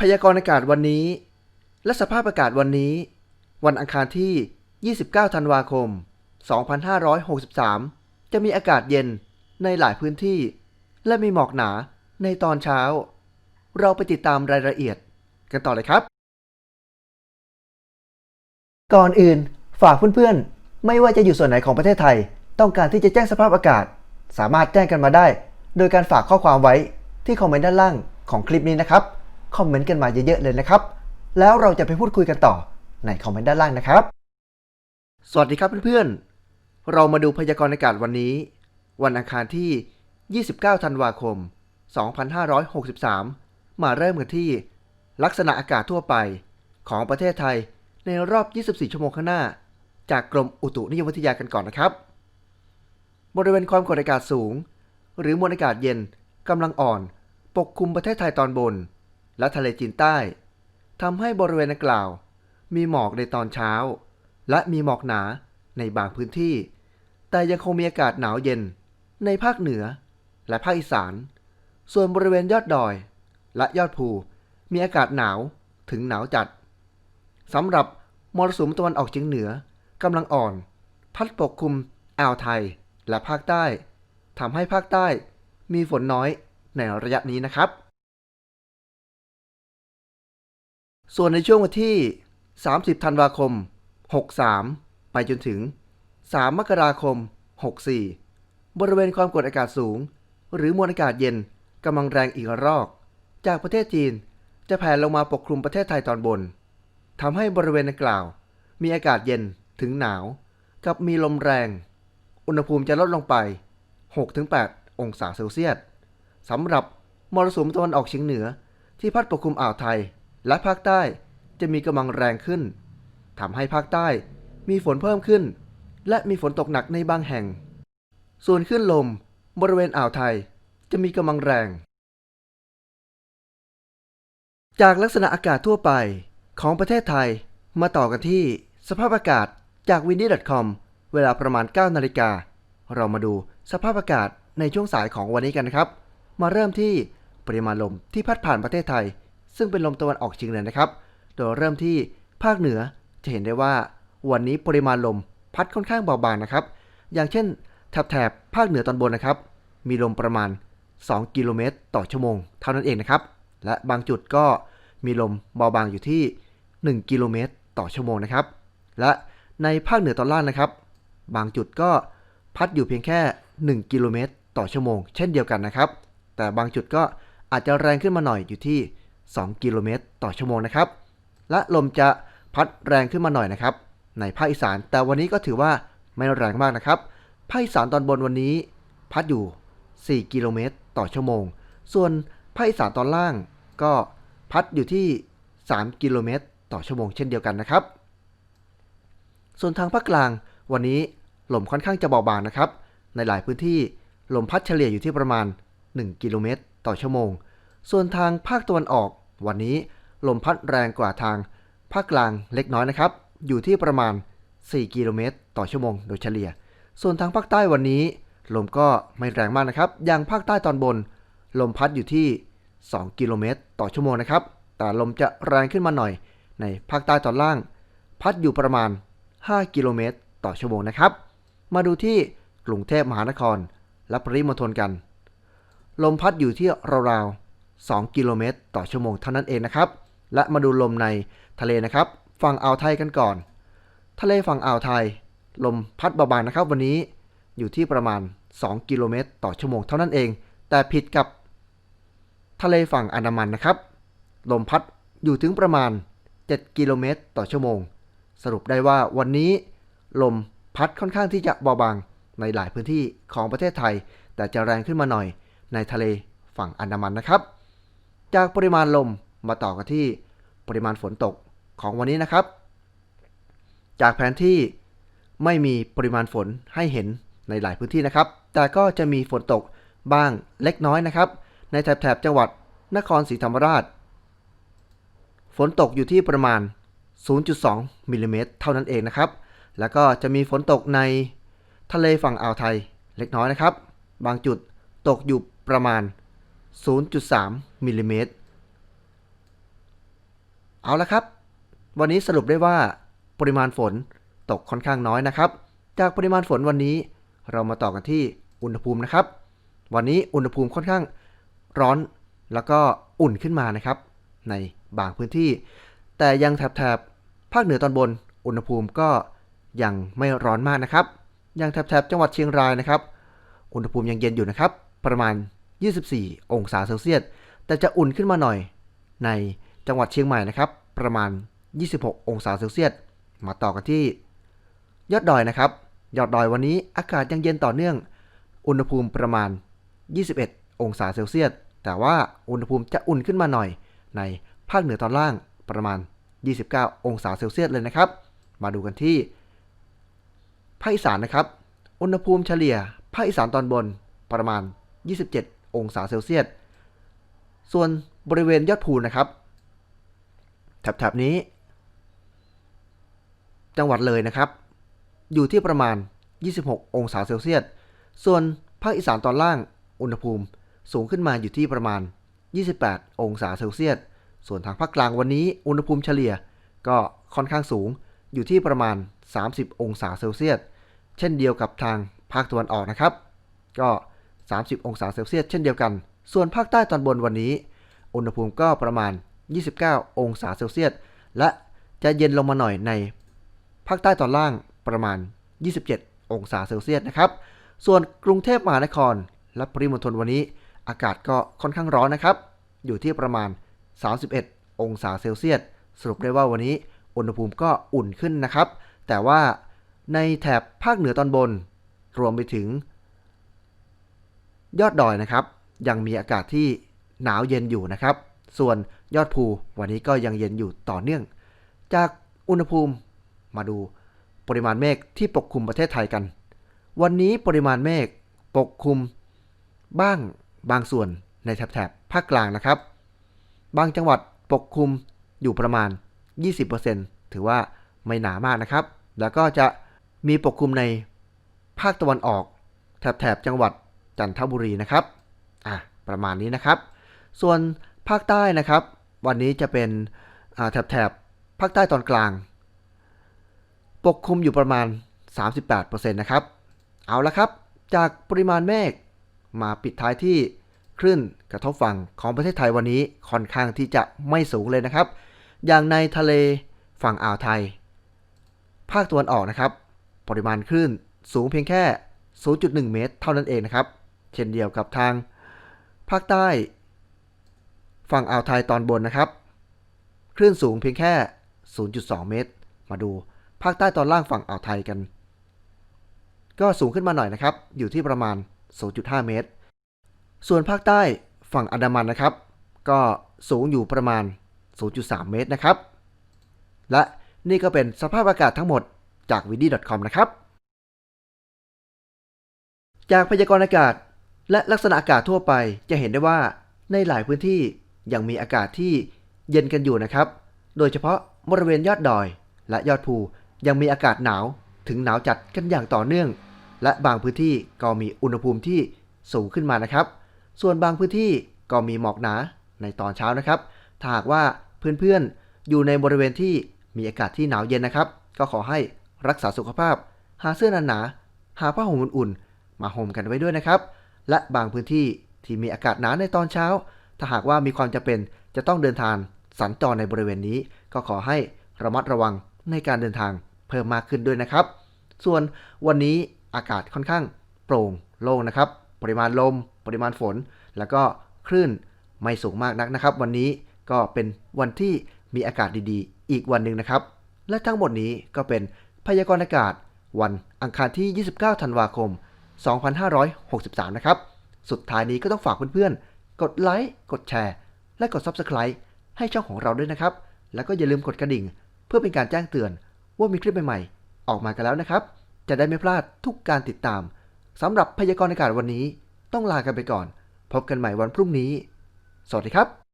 พยากรณ์อากาศวันนี้ และสภาพอากาศวันนี้ วันอังคารที่ 29 ธันวาคม 2563 จะมีอากาศเย็นในหลายพื้นที่ และมีหมอกหนาในตอนเช้า เราไปติดตามรายละเอียดกันต่อเลยครับ ก่อนอื่นฝากเพื่อนๆ ไม่ว่าจะอยู่ส่วนไหนของประเทศไทย ต้องการที่จะแจ้งสภาพอากาศ สามารถแจ้งกันมาได้ โดยการฝากข้อความไว้ที่คอมเมนต์ด้านล่างของคลิปนี้นะครับ คอมเมนต์กันมาเยอะๆเลยนะครับ แล้วเราจะไปพูดคุยกันต่อในคอมเมนต์ด้านล่างนะครับ สวัสดีครับเพื่อนๆ เรามาดูพยากรณ์อากาศวันนี้ วันอังคารที่ 29 ธันวาคม 2563 มาเริ่มกันที่ ลักษณะอากาศทั่วไปของประเทศไทยในรอบ 24 ชั่วโมงข้างหน้า จากกรมอุตุนิยมวิทยากันก่อนนะครับ บริเวณความกดอากาศสูง หรือมวลอากาศเย็นกำลังอ่อน ปกคลุมประเทศไทยตอนบน และทะเลจีนใต้ทำให้บริเวณดังกล่าว มีหมอกในตอนเช้า และมีหมอกหนาในบางพื้นที่ แต่ยังคงมีอากาศหนาวเย็น ในภาคเหนือ และภาคอีสาน ส่วนบริเวณยอดดอย และยอดภู มีอากาศหนาวถึงหนาวจัดสำหรับมรสุมตะวันออกเฉียงเหนือกำลังอ่อน พัดปกคลุมอ่าวไทยและภาคใต้ทำให้ภาคใต้มีฝนน้อยในระยะนี้นะครับ ส่วนในช่วงวันที่ 30 ธันวาคม 63 ไปจนถึง 3 มกราคม 64 บริเวณความกดอากาศสูง หรือมวลอากาศเย็นกำลังแรงอีกรอก จากประเทศจีนจะแผ่ลงมาปกคลุมประเทศไทยตอนบนทำให้บริเวณดังกล่าว มีอากาศเย็นถึงหนาว กับมีลมแรง อุณหภูมิจะลดลงไป 6-8 องศาเซลเซียสสำหรับมรสุมตะวันออกเฉียงเหนือที่พัดปกคลุมอ่าวไทย และภาคใต้จะมีกำลังแรงขึ้นทำให้ภาคใต้มีฝนเพิ่มขึ้น และมีฝนตกหนักในบางแห่ง ส่วนขึ้นลมบริเวณอ่าวไทยจะมีกำลังแรง จากลักษณะอากาศทั่วไปของประเทศไทยมาต่อกันที่สภาพอากาศจาก w i n d y c o m เวลาประมาณ 9 นาฬิกา เรามาดูสภาพอากาศในช่วงสายของวันนี้กันนะครับ มาเริ่มที่ปริมาณลมที่พัดผ่านประเทศไทย ซึ่งเป็นลมตะวันออกเฉียงเหนือนะครับ โดยเริ่มที่ภาคเหนือจะเห็นได้ว่า วันนี้ปริมาณลมพัดค่อนข้างเบาบางนะครับ อย่างเช่นแถบแถบภาคเหนือตอนบนนะครับ มีลมประมาณ 2 กิโลเมตรต่อชั่วโมงเท่านั้นเองนะครับ และบางจุดก็มีลมเบาบางอยู่ที่ 1 กิโลเมตรต่อชั่วโมงนะครับ และในภาคเหนือตอนล่างนะครับ บางจุดก็พัดอยู่เพียงแค่ 1 กิโลเมตรต่อชั่วโมง เช่นเดียวกันนะครับ แต่บางจุดก็อาจจะแรงขึ้นมาหน่อยอยู่ที่ 2 กิโลเมตร ต่อชั่วโมงนะครับ และลมจะพัดแรงขึ้นมาหน่อยนะครับ ในภาคอีสาน แต่วันนี้ก็ถือว่าไม่แรงมากนะครับ ภาคอีสานตอนบนวันนี้ พัดอยู่ 4 กิโลเมตร ต่อชั่วโมง ส่วนภาคอีสานตอนล่างก็พัดอยู่ที่ 3 กิโลเมตร ต่อชั่วโมงเช่นเดียวกันนะครับ ส่วนทางภาคกลางวันนี้ลมค่อนข้างจะเบาบางนะครับ ในหลายพื้นที่ลมพัดเฉลี่ยอยู่ที่ประมาณ 1 กิโลเมตร ต่อชั่วโมง ส่วนทางภาคตะวันออก วันนี้ลมพัดแรงกว่าทางภาคกลางเล็กน้อยนะครับ อยู่ที่ประมาณ 4 กิโลเมตร ต่อชั่วโมงโดยเฉลี่ย ส่วนทางภาคใต้วันนี้ ลมก็ไม่แรงมากนะครับ อย่างภาคใต้ตอนบน ลมพัดอยู่ที่ 2 กิโลเมตร ต่อชั่วโมงนะครับ แต่ลมจะแรงขึ้นมาหน่อย ในภาคใต้ตอนล่าง พัดอยู่ประมาณ 5 กิโลเมตร ต่อชั่วโมงนะครับ มาดูที่กรุงเทพมหานคร และปริมณฑลกัน ลมพัดอยู่ที่ราวๆ 2 กิโลเมตร ต่อชั่วโมงเท่านั้นเองนะครับ และมาดูลมในทะเลนะครับ ฝั่งอ่าวไทยกันก่อน ทะเลฝั่งอ่าวไทย ลมพัดเบาๆนะครับ วันนี้อยู่ที่ประมาณ 2 กิโลเมตร ต่อชั่วโมงเท่านั้นเอง แต่ผิดกับ ทะเลฝั่งอันดามันนะครับ ลมพัดอยู่ถึงประมาณ 7 กิโลเมตร ต่อชั่วโมง สรุปได้ว่าวันนี้ ลมพัดค่อนข้างที่จะเบาบางในหลายพื้นที่ของประเทศไทย แต่จะแรงขึ้นมาหน่อยในทะเลฝั่งอันดามันนะครับ จากปริมาณลมมาต่อกันที่ปริมาณฝนตกของวันนี้นะครับ จากแผนที่ไม่มีปริมาณฝนให้เห็นในหลายพื้นที่นะครับ แต่ก็จะมีฝนตกบ้างเล็กน้อยนะครับ ในแถบจังหวัดนครศรีธรรมราช ฝนตกอยู่ที่ประมาณ 0.2มิลลิเมตรเท่านั้นเองนะครับ แล้วก็จะมีฝนตกในทะเลฝั่งอ่าวไทยเล็กน้อยนะครับ บางจุดตกอยู่ประมาณ 0.3มิลลิเมตรเอาละครับ วันนี้สรุปได้ว่าปริมาณฝนตกค่อนข้างน้อยนะครับ จากปริมาณฝนวันนี้ เรามาต่อกันที่อุณหภูมินะครับ วันนี้อุณหภูมิค่อนข้างร้อนแล้วก็อุ่นขึ้นมานะครับ ในบางพื้นที่ แต่ยังแถบๆภาคเหนือตอนบน อุณหภูมิก็ยังไม่ร้อนมากนะครับยังแถบๆจังหวัดเชียงรายนะครับ อุณหภูมิยังเย็นอยู่นะครับ ประมาณ 24 องศาเซลเซียส แต่จะอุ่นขึ้นมาหน่อยในจังหวัดเชียงใหม่นะครับ ประมาณ 26 องศาเซลเซียส มาต่อกันที่ ยอดดอยนะครับ ยอดดอยวันนี้อากาศยังเย็นต่อเนื่อง อุณหภูมิประมาณ 21 องศาเซลเซียส แต่ว่าอุณหภูมิจะอุ่นขึ้นมาหน่อย ในภาคเหนือตอนล่างประมาณ 29 องศาเซลเซียสเลยนะครับ มาดูกันที่ภาคอีสานนะครับ อุณหภูมิเฉลี่ยภาคอีสานตอนบนประมาณ 27 องศาเซลเซียส ส่วนบริเวณยอดภูนะครับแถบๆนี้ จังหวัดเลยนะครับ อยู่ที่ประมาณ 26 องศาเซลเซียส ส่วนภาคอีสานตอนล่าง อุณหภูมิสูงขึ้นมาอยู่ที่ประมาณ 28 องศาเซลเซียส ส่วนทางภาคกลางวันนี้อุณหภูมิเฉลี่ยก็ค่อนข้างสูงอยู่ที่ประมาณ 30 องศาเซลเซียส เช่นเดียวกับทางภาคตะวันออกนะครับ ก็ 30 องศาเซลเซียสเช่นเดียวกัน ส่วนภาคใต้ตอนบนวันนี้ อุณหภูมิก็ประมาณ 29 องศาเซลเซียส และจะเย็นลงมาหน่อยใน ภาคใต้ตอนล่างประมาณ 27 องศาเซลเซียสนะครับ ส่วนกรุงเทพมหานคร และปริมณฑลวันนี้ อากาศก็ค่อนข้างร้อนนะครับ อยู่ที่ประมาณ 31 องศาเซลเซียส สรุปได้ว่าวันนี้อุณหภูมิก็อุ่นขึ้นนะครับ แต่ว่าในแถบภาคเหนือตอนบน รวมไปถึง ยอดดอยนะครับ ยังมีอากาศที่หนาวเย็นอยู่นะครับ ส่วนยอดภูวันนี้ก็ยังเย็นอยู่ต่อเนื่อง จากอุณหภูมิมาดูปริมาณเมฆที่ปกคลุมประเทศไทยกัน วันนี้ปริมาณเมฆปกคลุม บ้างบางส่วนในแถบๆภาคกลางนะครับ บางจังหวัดปกคลุมอยู่ประมาณ 20%ถือว่าไม่หนามากนะครับ แล้วก็จะมีปกคลุมในภาคตะวันออก แถบๆจังหวัด จันทบุรีนะครับอะประมาณนี้นะครับ ส่วนภาคใต้นะครับ วันนี้จะเป็นอ่าแถบๆภาคใต้ตอนกลาง ปกคลุมอยู่ประมาณ 38%นะครับ เอาละครับ จากปริมาณเมฆมาปิดท้ายที่คลื่นกระทบฝั่งของประเทศไทยวันนี้ค่อนข้างที่จะไม่สูงเลยนะครับ อย่างในทะเลฝั่งอ่าวไทย ภาคตะวันออกนะครับ ปริมาณคลื่นสูงเพียงแค่ 0.1 เมตร เท่านั้นเองนะครับ เช่นเดียวกับทางภาคใต้ ฝั่งอ่าวไทยตอนบนนะครับ คลื่นสูงเพียงแค่ 0.2 เมตร มาดูภาคใต้ตอนล่างฝั่งอ่าวไทยกัน ก็สูงขึ้นมาหน่อยนะครับ อยู่ที่ประมาณ 0.5 เมตร ส่วนภาคใต้ฝั่งอันดามันนะครับ ก็สูงอยู่ประมาณ 0.3 เมตรนะครับ และนี่ก็เป็นสภาพอากาศทั้งหมดจาก w i d y c o m นะครับ จากพยากรณ์อากาศ และลักษณะอากาศทั่วไปจะเห็นได้ว่าในหลายพื้นที่ยังมีอากาศที่เย็นกันอยู่นะครับ โดยเฉพาะบริเวณยอดดอย และยอดภูยังมีอากาศหนาวถึงหนาวจัดกันอย่างต่อเนื่อง และบางพื้นที่ก็มีอุณหภูมิที่สูงขึ้นมานะครับ ส่วนบางพื้นที่ก็มีหมอกหนาในตอนเช้านะครับ ถ้าหากว่าเพื่อนๆอยู่ในบริเวณที่มีอากาศที่หนาวเย็นนะครับ ก็ขอให้รักษาสุขภาพ หาเสื้อหนาๆหาผ้าห่มอุ่นๆมาห่มกันไว้ด้วยนะครับ และบางพื้นที่ที่มีอากาศหนาในตอนเช้า ถ้าหากว่ามีความจำเป็นจะต้องเดินทางสัญจรในบริเวณนี้ ก็ขอให้ระมัดระวังในการเดินทางเพิ่มมากขึ้นด้วยนะครับ ส่วนวันนี้อากาศค่อนข้างโปร่งโล่งนะครับ ปริมาณลม ปริมาณฝน แล้วก็คลื่นไม่สูงมากนักนะครับ วันนี้ก็เป็นวันที่มีอากาศดีๆ อีกวันหนึ่งนะครับ และทั้งหมดนี้ก็เป็นพยากรณ์อากาศ วันอังคารที่ 29 ธันวาคม 2563 นะครับ สุดท้ายนี้ก็ต้องฝากเพื่อนๆ กดไลค์ กดแชร์ และกด Subscribe ให้ช่องของเราด้วยนะครับ แล้วก็อย่าลืมกดกระดิ่ง เพื่อเป็นการแจ้งเตือนว่ามีคลิปใหม่ๆ ออกมากันแล้วนะครับ จะได้ไม่พลาดทุกการติดตามสำหรับพยากรณ์อากาศวันนี้ ต้องลากันไปก่อน พบกันใหม่วันพรุ่งนี้ สวัสดีครับ